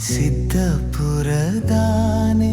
ಯಾವೂರಾನೆ ಸಿದ್ದಪುರದಾನೆ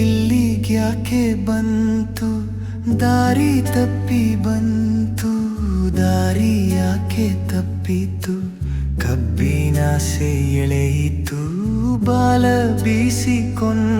ಇಲ್ಲಿಗ್ಯಾಕೆ ಬಂತು? ದಾರಿ ತಪ್ಪಿ ಬಂತು ದಾರಿ ಯಾಕೆ ತಪ್ಪಿತು? ಕಬ್ಬಿನಾಸೆ ಎಳೆಯಿತು ಬಾಲ ಬೀಸಿಕೊಂಡು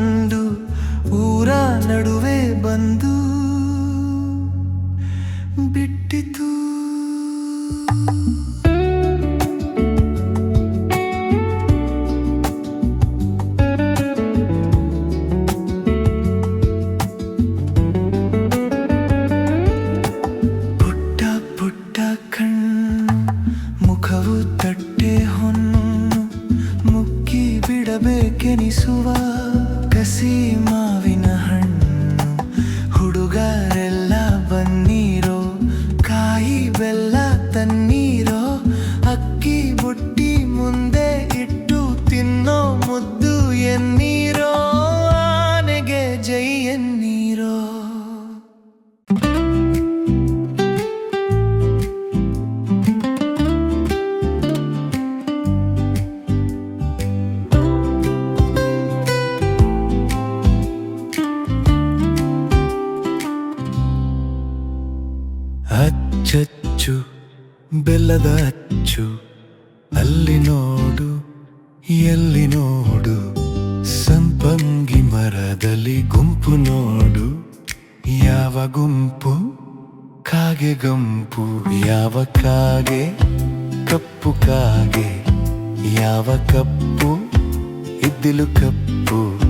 ಬೆಲ್ಲದ ಅಚ್ಚು, ಅಲ್ಲಿ ನೋಡು, ಎಲ್ಲಿ ನೋಡು. ಸಂಪಂಗಿ ಮರದಲ್ಲಿ ಗುಂಪು ನೋಡು. ಯಾವ ಗುಂಪು? ಕಾಗೆ ಗುಂಪು. ಯಾವ ಕಾಗೆ? ಕಪ್ಪು ಕಾಗೆ. ಯಾವ ಕಪ್ಪು? ಇದ್ದಿಲು ಕಪ್ಪು.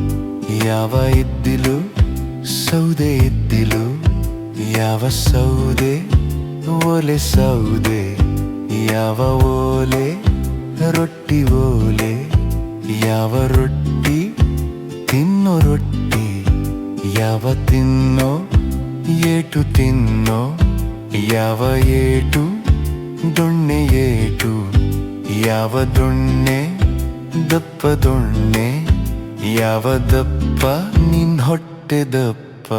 ಯಾವ ಇದ್ದಿಲು? ಸೌದೆ ಇದ್ದಿಲು. ಯಾವ ಸೌದೆ? ಓಲೆ ಸೌದೆ. ಯಾವ ಓಲೆ? ರೊಟ್ಟಿ ಓಲೆ. ಯಾವ ರೊಟ್ಟಿ? ತಿನ್ನೋ ರೊಟ್ಟಿ. ಯಾವ ತಿನ್ನೋ? ಏಟು ತಿನ್ನೋ. ಯಾವ ಏಟು? ದೊಣ್ಣೆ ಏಟು. ಯಾವ ದೊಣ್ಣೆ? ದಪ್ಪ ದೊಣ್ಣೆ. ಯಾವ ದಪ್ಪ? ನಿನ್ ಹೊಟ್ಟೆ ದಪ್ಪ.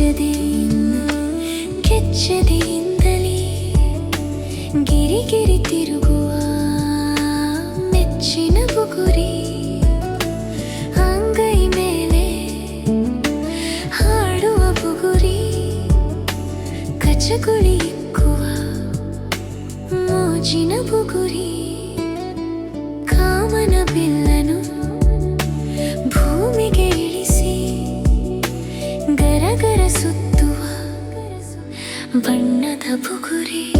to the end. ಬಣ್ಣದ புகுரே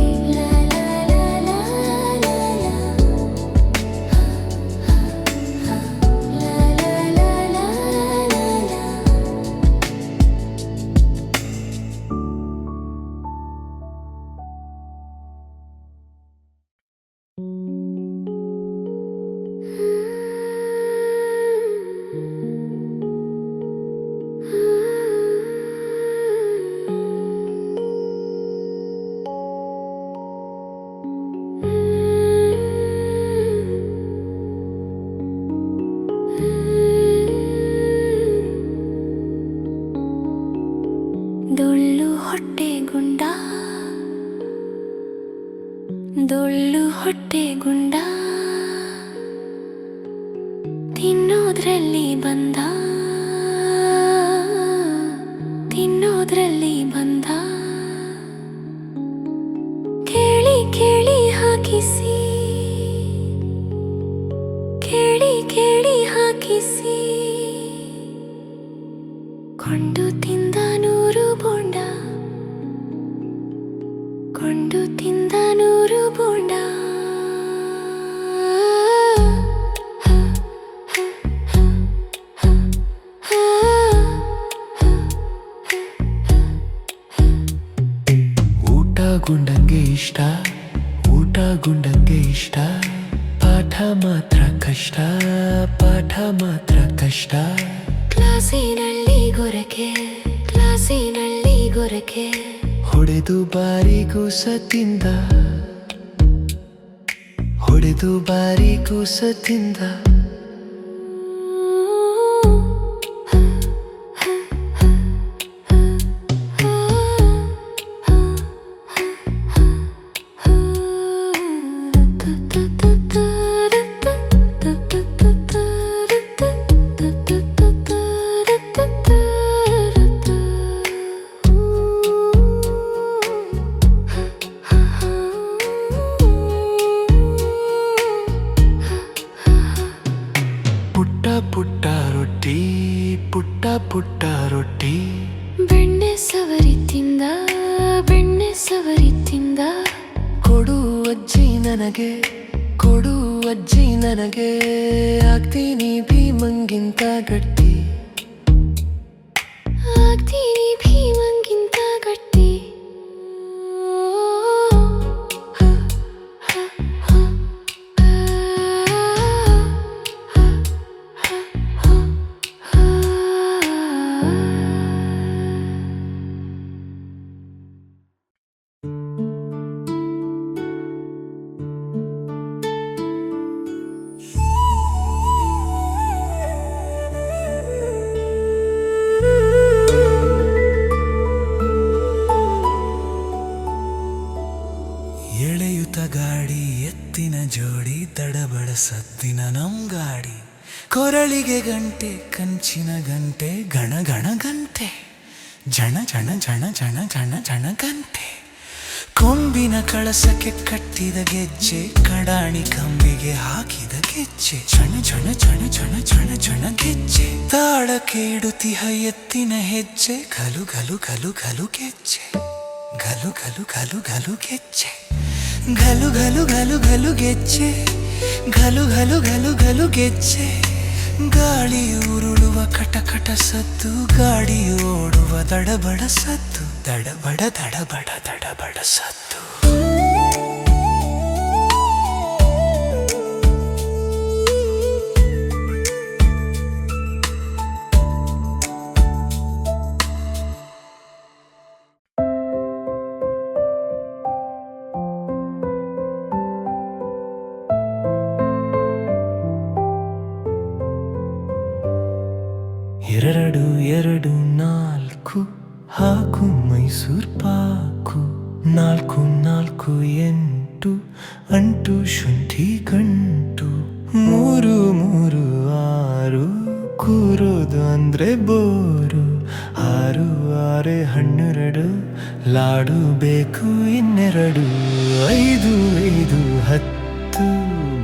ಕ್ಲಾಸಿನಲ್ಲಿ ಗೊರಕೆ ಕ್ಲಾಸಿನಲ್ಲಿ ಗೊರಕೆ. ಹೊಡೆದು ಬಾರಿಗೂ ಸತಿಂದ ಹೊಡೆದು ಬಾರಿಗೂ ಸತಿಂದ ಪುಟ್ಟ ರೊಟ್ಟಿ. ಬೆಣ್ಣೆ ಸವರಿ ತಿಂದ ಬೆಣ್ಣೆ ಸವರಿ ತಿಂದ. ಕೊಡು ಅಜ್ಜಿ ನನಗೆ ಕೊಡು ಅಜ್ಜಿ ನನಗೆ. ಆಗ್ತೀನಿ ಭೀಮಂಗಿಂತ ಗಟ್ಟಿ. ಆಗ್ತೀನಿ ಭೀಮಂಗಿಂತ ಗಂಟೆ ಕಂಚಿನ ಗಂಟೆ ಗಣ ಗಣ ಗಂಟೆ ಜಣ ಜಣ ಜಣ ಜಣ ಜಣ ಜಣ ಗಂಟೆ ಕೊಂಬಿನ ಕಳಸಕ್ಕೆ ಕಟ್ಟಿದ ಗೆಜ್ಜೆ ಕಡಾಣಿ ಕಂಬಿಗೆ ಹಾಕಿದ ಗೆಜ್ಜೆ ಜಣ ಜಣ ಜಣ ಜಣ ಜಣ ಜಣ ಗೆಜ್ಜೆ ತಾಳಕ್ಕೆ ಇಡುತ್ತಿಹ ಎತ್ತಿನ ಹೆಜ್ಜೆ ಗಲು ಗಲು ಗಲು ಗಲು ಗೆಜ್ಜೆ ಗಲು ಗಲು ಗಲು ಗಲು ಗೆಜ್ಜೆ ಗಲು ಗಲು ಗಲು ಗಲು ಗೆಜ್ಜೆ ಗಲು ಗಲು ಗಲು ಗಲು ಗೆಜ್ಜೆ ಗಾಳಿ ಉರುಳುವ ಕಟಕಟ ಸತ್ತು ಗಾಡಿ ಓಡುವ ದಡಬಡ ಸತ್ತು ದಡಬಡ ದಡಬಡ ದಡಬಡ ಸದ್ದು ಬೋರು, ಆರು, ಆರೆ ಹಣ್ಣೆರಡು ಲಾಡು ಬೇಕು ಇನ್ನೆರಡು, ಐದು ಐದು, ಹತ್ತು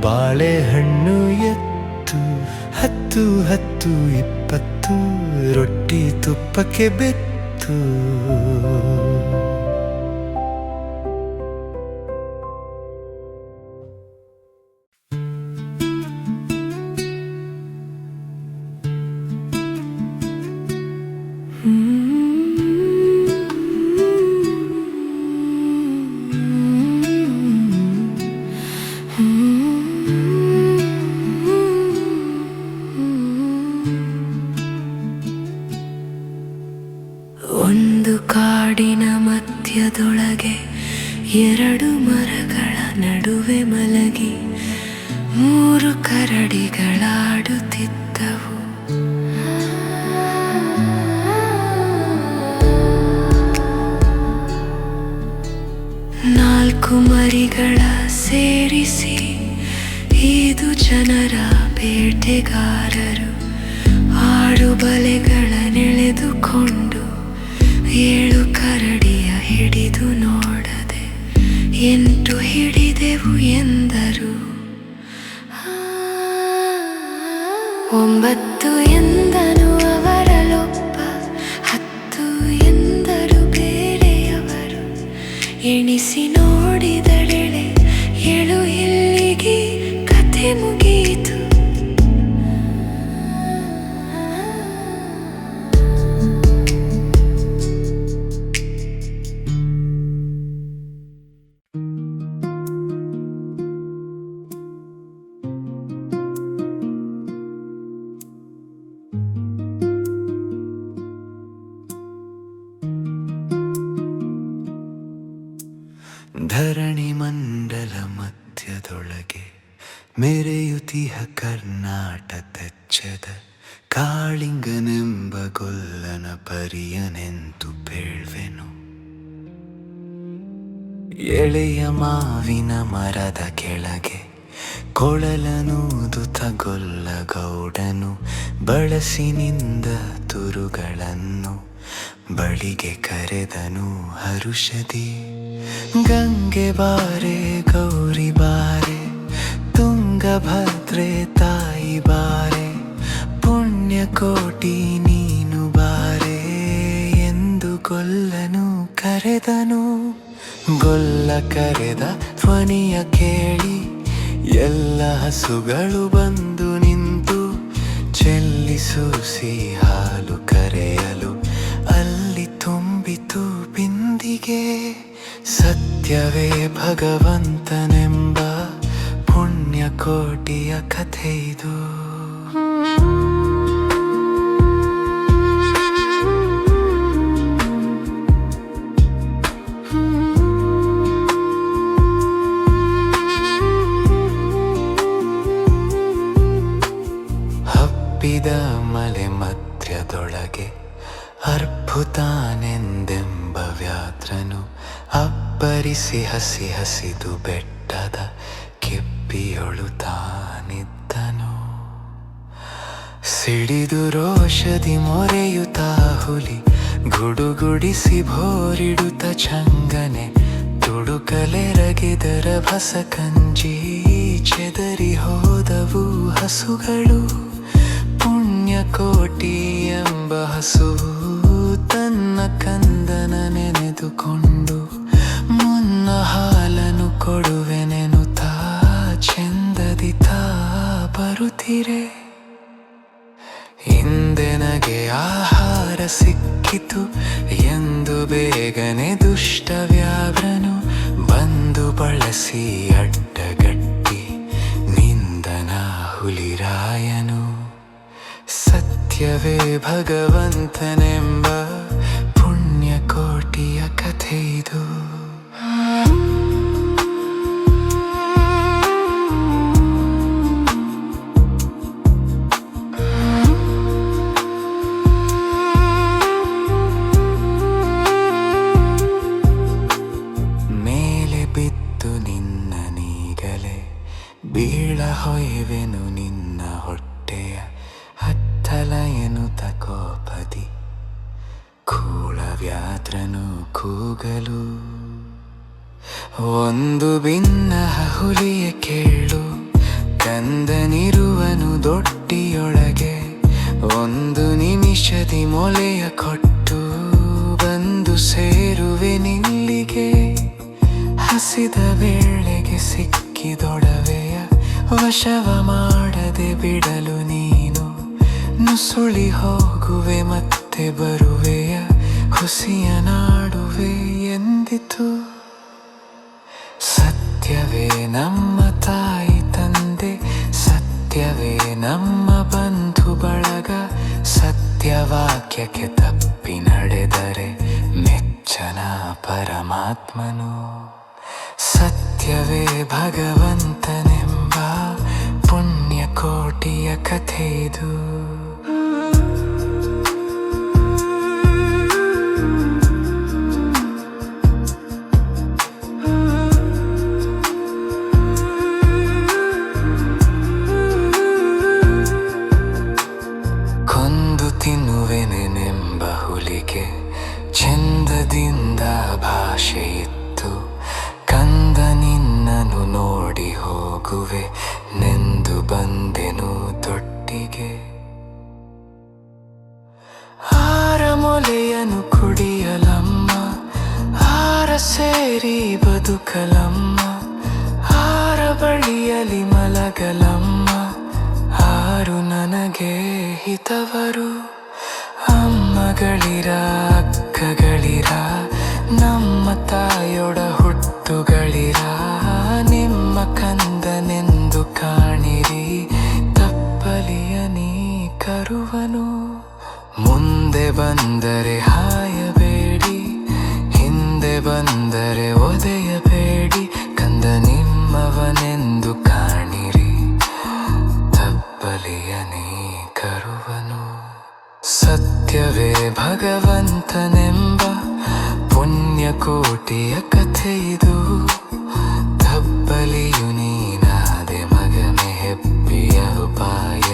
ಬಾಳೆಹಣ್ಣು ಎತ್ತು, ಹತ್ತು ಹತ್ತು, ಇಪ್ಪತ್ತು, ರೊಟ್ಟಿ ತುಪ್ಪಕ್ಕೆ ಬೆತ್ತು. ಒಂದು ಮರಿಗಳ ಸೇರಿಸಿ, ಇದು ಜನರ ಬೇಟೆಗಾರರು. ಆಡು ಬಲೆಗಳ ನೆಳೆದುಕೊಂಡು ಏಳು ಕರಡಿಯ ಹಿಡಿದು ನೋಡದೆ ಎಂಟು ಹಿಡಿದೆವು ಎಂದರು. ಒಂಬತ್ತು ಎಂದನು ಅವರಲ್ಲೊಬ್ಬ, ಹತ್ತು ಎಂದರು ಬೇರೆಯವರು. ಎಣಿಸಿ ಎಳೆಯ ಮಾವಿನ ಮರದ ಕೆಳಗೆ ಕೊಳಲನೂದುತ ಗೊಲ್ಲ ಗೌಡನು ಬಳಸಿನಿಂದ ತುರುಗಳನ್ನು ಬಳಿಗೆ ಕರೆದನು ಹರುಷದಿ. ಗಂಗೆ ಬಾರೆ, ಗೌರಿ ಬಾರೆ, ತುಂಗಭದ್ರೆ ತಾಯಿ ಬಾರೆ, ಪುಣ್ಯಕೋಟಿ ನೀನು ಬಾರೆ ಎಂದು ಕೊಲ್ಲನು ಕರೆದನು. ಗೊಲ್ಲ ಕರೆದ ಧ್ವನಿಯ ಕೇಳಿ, ಎಲ್ಲ ಹಸುಗಳು ಬಂದು ನಿಂತು ಚೆಲ್ಲಿಸೂಸಿ ಹಾಲು ಕರೆಯಲು. ಅಲ್ಲಿ ತುಂಬಿತು ಬಿಂದಿಗೆ, ಸತ್ಯವೇ ಭಗವಂತನೆಂಬ ಪುಣ್ಯಕೋಟಿಯ ಕಥೆ ಇದು. ಹಬ್ಬಿದ ಮಲೆ ಮಧ್ಯದೊಳಗೆ ಅರ್ಭುತಾನೆಂದೆಂಬ ವ್ಯಾತ್ರನು ಅಬ್ಬರಿಸಿ ಹಸಿ ಹಸಿದು ಬೆಟ್ಟದ ಕೆಪ್ಪಿಯೊಳು ತಾನಿದ್ದನು. ಸಿಡಿದು ರೋಷದಿ ಮೊರೆಯುತ ಹುಲಿ ಗುಡುಗುಡಿಸಿ ಭೋರಿಡುತ್ತ ಚಂಗನೆ ತುಡುಕಲೆರಗಿದರ ಭಸ ಕಂಜಿ ಚೆದರಿ ಹೋದವು ಹಸುಗಳು. ಪುಣ್ಯಕೋಟಿ ಎಂಬ ಹಸು ತನ್ನ ಕಂದನ ಒಂದು ನಿಮಿಷದಿ ಮೊಲೆಯ ಕೊಟ್ಟು ಬಂದು ಸೇರುವೆ ನಿಲ್ಲಿಗೆ. ಹಸಿದ ವೇಳೆಗೆ ಸಿಕ್ಕಿದೊಡವೆಯ ವಶವ ಮಾಡದೆ ಬಿಡಲು ನೀನು ನುಸುಳಿ ಹೋಗುವೆ ಮತ್ತೆ ಬರುವೆಯ ಹುಸಿಯ ನಾಡುವೆ ಎಂದಿತು. ಸತ್ಯವೇ ನಮ್ಮ ಸತ್ಯವಾಕ್ಯಕ್ಕೆ ತಪ್ಪಿ ನಡೆದರೆ ನೆಚ್ಚನ ಪರಮಾತ್ಮನು. ಸತ್ಯವೇ ಭಗವಂತನೆಂಬ ಪುಣ್ಯಕೋಟಿಯ ಕಥೆ ನೆಂದು ಬಂದೆನು ತೊಟ್ಟಿಗೆ. ಹಾರಮೊಲೆಯನು ಮೊಲೆಯನು ಕುಡಿಯಲಮ್ಮ, ಹಾರ ಸೇರಿ ಬದುಕಲಮ್ಮ, ಹಾರ ಬಳಿಯಲಿ ಮಲಗಲಮ್ಮ, ಹಾರು ನನಗೆ ಹಿತವರು. ಅಮ್ಮಗಳಿರ, ಅಕ್ಕಗಳಿರ, ನಮ್ಮ ತಾಯೊಡ ಹುಟ್ಟುಗಳಿರ. ಬಂದರೆ ಹಾಯಬೇಡಿ. ಹಿಂದೆ ಬಂದರೆ ಒದೆಯಬೇಡಿ. ಕಂದ ನಿಮ್ಮವನೆಂದು ಕಾಣಿರಿ. ತಪ್ಪಲಿಯ ನೀ ಕರುವನು ಸತ್ಯವೇ ಭಗವಂತನೆಂಬ ಪುಣ್ಯಕೋಟಿಯ ಕಥೆ ಇದು. ತಬ್ಬಲಿಯು ನೀನಾದೆ ಮಗನೆ ಹೆಪ್ಪಿಯ ಉಪಾಯನ್ನು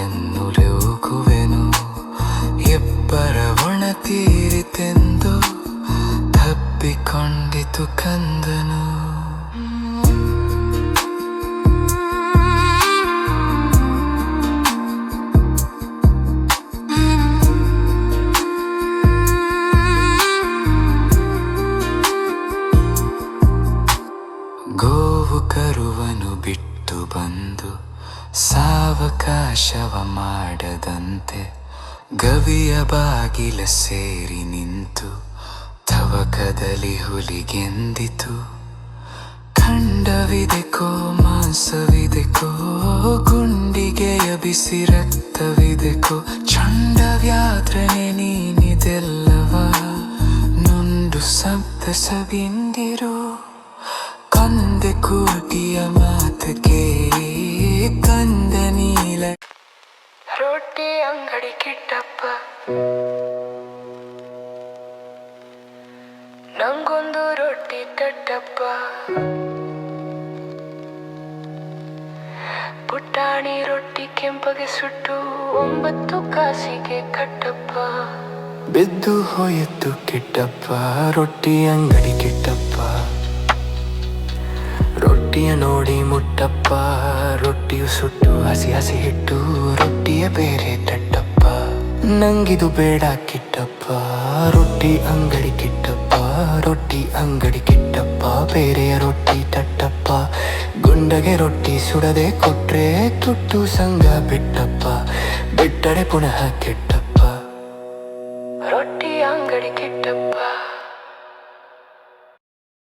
ತೀರಿತೆಂದು ತಬ್ಬಿಕೊಂಡಿತು ಕಂದನು. ಗೋವು ಕರುವನು ಬಿಟ್ಟು ಬಂದು ಸಾವಕಾಶವ ಮಾಡದಂತೆ ಗವಿಯ ಬಾಗಿಲ ನಿಂತು ತವಕದಲ್ಲಿ ಹುಲಿಗೆಂದಿತು ಖಂಡವಿದೆಕೋ ಮಾಂಸವಿದೆಕೋ ಗುಂಡಿಗೆಯ ಬಿಸಿ ರಕ್ತವಿದೆಕೋ ಚಂಡವ್ಯಾತ್ರನೆ ನೀನಿದೆಲ್ಲವ. ನುಂಡು ಸಪ್ತ ಸಬಿಂದಿರು ಕಂದೆ ಕೂಟಿಯ ಮಾತಕ್ಕೆ ಕಂದ ನೀಲ. ರೊಟ್ಟಿ ಅಂಗಡಿ ಕಿಟ್ಟಪ್ಪ. ಪುಟಾಣಿ ರೊಟ್ಟಿ ಕೆಂಪಗೆ ಸುಟ್ಟು ಒಂಬತ್ತು ಕಾಸಿಗೆ ಕಟ್ಟಪ್ಪ. ಬಿದ್ದು ಹೋಯಿತು ಕಿಟ್ಟಪ್ಪ, ರೊಟ್ಟಿ ಅಂಗಡಿ ಕಿಟ್ಟಪ್ಪ. ರೊಟ್ಟಿಯ ನೋಡಿ ಮುಟ್ಟಪ್ಪ, ರೊಟ್ಟಿಯು ಸುಟ್ಟು ಹಸಿ ಹಸಿ ಹಿಟ್ಟು, ರೊಟ್ಟಿಯ ಬೇರೆ ತಟ್ಟಪ್ಪ. ನಂಗಿದು ಬೇಡ ಕಿಟ್ಟಪ್ಪ, ರೊಟ್ಟಿ ಅಂಗಡಿ ಕಿಟ್ಟಪ್ಪ. ರೊಟ್ಟಿ ಅಂಗಡಿ ಕಿಟ್ಟಪ್ಪ, ಬೇರೆಯ ರೊಟ್ಟಿ ತಟ್ಟಪ್ಪ. ಗುಂಡಗೆ ರೊಟ್ಟಿ ಸುಡದೆ ಕೊಟ್ರೆ ತುಟ್ಟು ಸಂಗ ಬಿಟ್ಟಪ್ಪ. ಬಿಟ್ಟರೆ ಪುನಃ ಕೆಟ್ಟ